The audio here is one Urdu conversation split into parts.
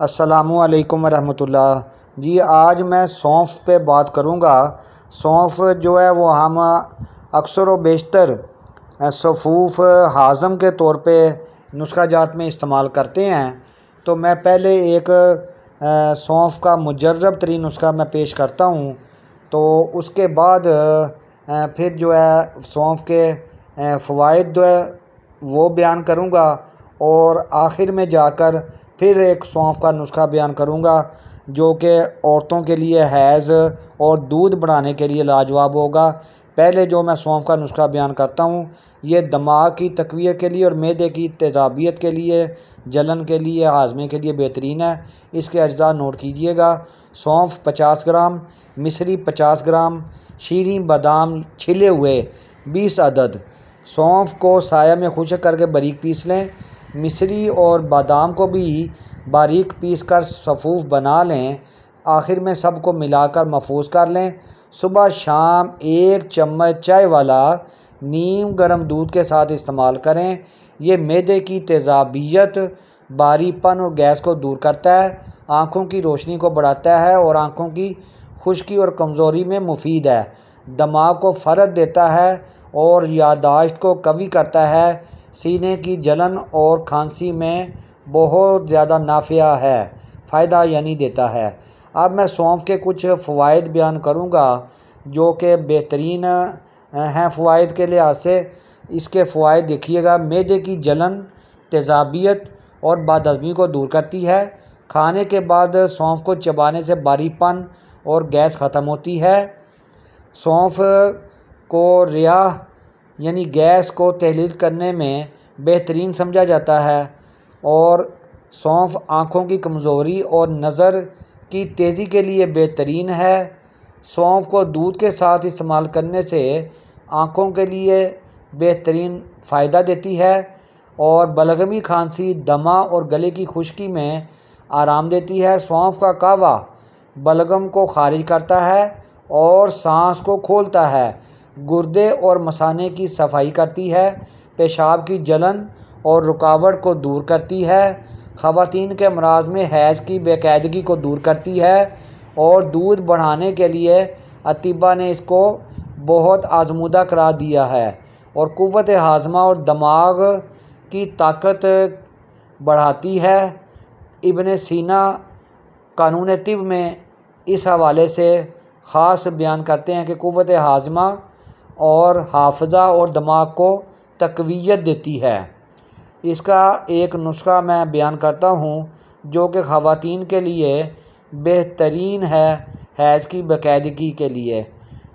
السلام علیکم ورحمۃ اللہ۔ جی آج میں سونف پہ بات کروں گا۔ سونف جو ہے وہ ہم اکثر و بیشتر صفوف ہاضم کے طور پہ نسخہ جات میں استعمال کرتے ہیں۔ تو میں پہلے ایک سونف کا مجرب ترین نسخہ میں پیش کرتا ہوں۔ تو اس کے بعد پھر جو ہے سونف کے فوائد جو ہے وہ بیان کروں گا۔ اور آخر میں جا کر پھر ایک سونف کا نسخہ بیان کروں گا، جو کہ عورتوں کے لیے حیض اور دودھ بڑھانے کے لیے لاجواب ہوگا۔ پہلے جو میں سونف کا نسخہ بیان کرتا ہوں، یہ دماغ کی تقویت کے لیے اور میدے کی تیزابیت کے لیے، جلن کے لیے، ہاضمے کے لیے بہترین ہے۔ اس کے اجزاء نوٹ کیجیے گا۔ سونف پچاس گرام، مصری پچاس گرام، شیریں بادام چھلے ہوئے بیس عدد۔ سونف کو سایہ میں خشک کر کے باریک پیس لیں۔ مصری اور بادام کو بھی باریک پیس کر صفوف بنا لیں۔ آخر میں سب کو ملا کر محفوظ کر لیں۔ صبح شام ایک چمچ چائے والا نیم گرم دودھ کے ساتھ استعمال کریں۔ یہ میدے کی تیزابیت باری پن اور گیس کو دور کرتا ہے۔ آنکھوں کی روشنی کو بڑھاتا ہے اور آنکھوں کی خشکی اور کمزوری میں مفید ہے۔ دماغ کو فرد دیتا ہے اور یادداشت کو قوی کرتا ہے۔ سینے کی جلن اور کھانسی میں بہت زیادہ نافع ہے، فائدہ یعنی دیتا ہے۔ اب میں سونف کے کچھ فوائد بیان کروں گا جو کہ بہترین ہیں فوائد کے لحاظ سے۔ اس کے فوائد دیکھیے گا، میدے کی جلن تیزابیت اور بد ہضمی کو دور کرتی ہے۔ کھانے کے بعد سونف کو چبانے سے باری پن اور گیس ختم ہوتی ہے۔ سونف کو ریا یعنی گیس کو تحلیل کرنے میں بہترین سمجھا جاتا ہے اور سونف آنکھوں کی کمزوری اور نظر کی تیزی کے لیے بہترین ہے۔ سونف کو دودھ کے ساتھ استعمال کرنے سے آنکھوں کے لیے بہترین فائدہ دیتی ہے اور بلغمی کھانسی دمہ اور گلے کی خشکی میں آرام دیتی ہے۔ سونف کا کعوہ بلغم کو خارج کرتا ہے اور سانس کو کھولتا ہے۔ گردے اور مثانے کی صفائی کرتی ہے، پیشاب کی جلن اور رکاوٹ کو دور کرتی ہے، خواتین کے امراض میں حیض کی بے قاعدگی کو دور کرتی ہے اور دودھ بڑھانے کے لیے اطباء نے اس کو بہت آزمودہ قرار دیا ہے اور قوت ہاضمہ اور دماغ کی طاقت بڑھاتی ہے۔ ابن سینا قانون طب میں اس حوالے سے خاص بیان کرتے ہیں کہ قوت ہاضمہ اور حافظہ اور دماغ کو تقویت دیتی ہے۔ اس کا ایک نسخہ میں بیان کرتا ہوں جو کہ خواتین کے لیے بہترین ہے، حیض کی باقاعدگی کے لیے۔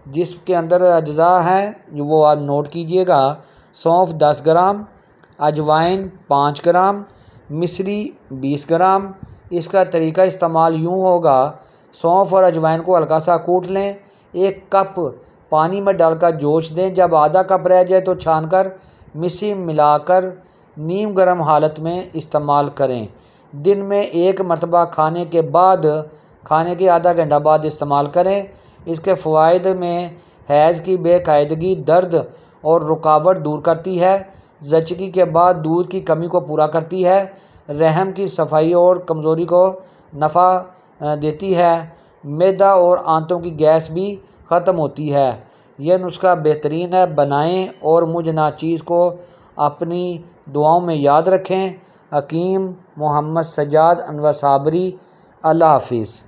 جس کے اندر اجزاء ہیں، وہ آپ نوٹ کیجیے گا۔ سونف دس گرام، اجوائن پانچ گرام، مصری بیس گرام۔ اس کا طریقہ استعمال یوں ہوگا۔ سونف اور اجوائن کو ہلکا سا کوٹ لیں، ایک کپ پانی میں ڈال کر جوش دیں۔ جب آدھا کپ رہ جائے تو چھان کر مسی ملا کر نیم گرم حالت میں استعمال کریں۔ دن میں ایک مرتبہ کھانے کے بعد، کھانے کے آدھا گھنٹہ بعد استعمال کریں۔ اس کے فوائد میں حیض کی بے قاعدگی، درد اور رکاوٹ دور کرتی ہے۔ زچگی کے بعد دودھ کی کمی کو پورا کرتی ہے۔ رحم کی صفائی اور کمزوری کو نفع دیتی ہے۔ میدا اور آنتوں کی گیس بھی ختم ہوتی ہے۔ یہ نسخہ بہترین ہے، بنائیں اور مجھ ناچیز کو اپنی دعاؤں میں یاد رکھیں۔ حکیم محمد سجاد انور صابری، اللہ حافظ۔